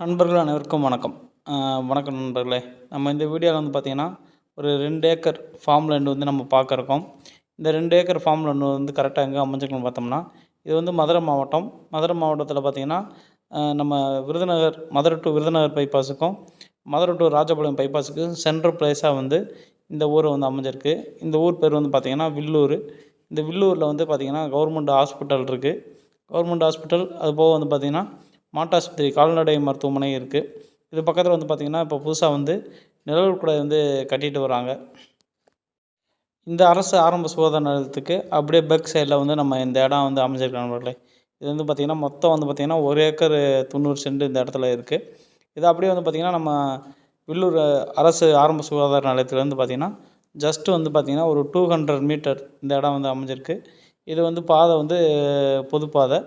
நண்பர்கள் அனைவருக்கும் வணக்கம். வணக்கம் நண்பர்களே. நம்ம இந்த வீடியோவில் வந்து பார்த்திங்கன்னா ஒரு ரெண்டு ஏக்கர் ஃபார்ம்லேண்டு வந்து நம்ம பார்க்குறோம் இந்த ரெண்டு ஏக்கர் ஃபார்ம் லேண்டு வந்து கரெக்டாக எங்கே அமைஞ்சிருக்குன்னு பார்த்தோம்னா இது வந்து மதுரை மாவட்டம். மதுரை மாவட்டத்தில் பார்த்திங்கன்னா நம்ம விருதுநகர் மதுரை டு விருதுநகர் பைபாஸுக்கும் மதுரை டு ராஜபாளையம் பைபாஸுக்கு சென்ட்ரல் பிளேஸாக வந்து இந்த ஊர் வந்து அமைஞ்சிருக்கு. இந்த ஊர் பேர் வந்து பார்த்திங்கன்னா வில்லூர். இந்த வில்லூரில் வந்து பார்த்திங்கன்னா கவர்மெண்ட் ஹாஸ்பிட்டல் இருக்குது கவர்மெண்ட் ஹாஸ்பிட்டல் அது போக வந்து பார்த்திங்கன்னா மாட்டாஸ்பத்திரி கால்நடை மருத்துவமனை இருக்குது இது பக்கத்தில் வந்து பார்த்திங்கன்னா இப்போ புதுசாக வந்து நிழல் வந்து கட்டிட்டு வராங்க. இந்த அரசு ஆரம்ப சுகாதார நிலையத்துக்கு அப்படியே பேக் சைடில் வந்து நம்ம இந்த இடம் வந்து அமைஞ்சிருக்கோம் நண்பர்களே. இது வந்து பார்த்திங்கன்னா மொத்தம் வந்து பார்த்திங்கன்னா ஒரு ஏக்கர் தொண்ணூறு சென்ட் இந்த இடத்துல இருக்குது இது அப்படியே வந்து பார்த்திங்கன்னா நம்ம வில்லூர் அரசு ஆரம்ப சுகாதார நிலையத்துலேருந்து பார்த்திங்கன்னா ஜஸ்ட்டு வந்து பார்த்திங்கன்னா ஒரு டூ ஹண்ட்ரட் மீட்டர் இந்த இடம் வந்து அமைஞ்சிருக்கு. இது வந்து பாதை வந்து பொது பாதை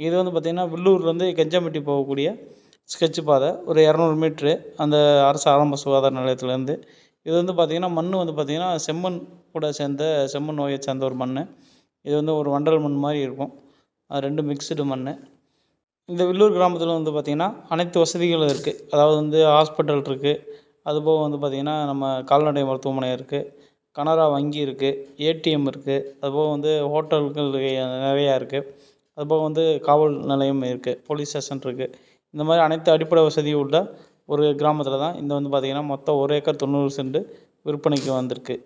இது வந்து பார்த்திங்கன்னா வில்லூர்லேருந்து கெஞ்சம்பட்டி போகக்கூடிய ஸ்கெட்சு பாதை. ஒரு இரநூறு மீட்ரு அந்த அரசு ஆரம்ப சுகாதார நிலையத்துலேருந்து இது வந்து பார்த்திங்கன்னா மண் வந்து பார்த்திங்கன்னா செம்மண் கூட சேர்ந்த செம்மண் நோயை சேர்ந்த ஒரு மண் இது வந்து ஒரு வண்டல் மண் மாதிரி இருக்கும். அது ரெண்டு மிக்சடு மண் இந்த வில்லூர் கிராமத்தில் வந்து பார்த்திங்கன்னா அனைத்து வசதிகளும் இருக்குது அதாவது வந்து ஹாஸ்பிட்டல் இருக்குது அதுபோக வந்து பார்த்திங்கன்னா நம்ம கால்நடை மருத்துவமனை இருக்குது கனரா வங்கி இருக்குது ஏடிஎம் இருக்குது அதுபோக வந்து ஹோட்டல்கள் நிறையா இருக்குது அதுபோக வந்து காவல் நிலையம் இருக்குது போலீஸ் ஸ்டேஷன் இருக்குது இந்த மாதிரி அனைத்து அடிப்படை வசதியும் உள்ள ஒரு கிராமத்தில் தான் இந்த வந்து பார்த்திங்கன்னா மொத்தம் ஒரு ஏக்கர் தொண்ணூறு செண்டு விற்பனைக்கு வந்திருக்கு.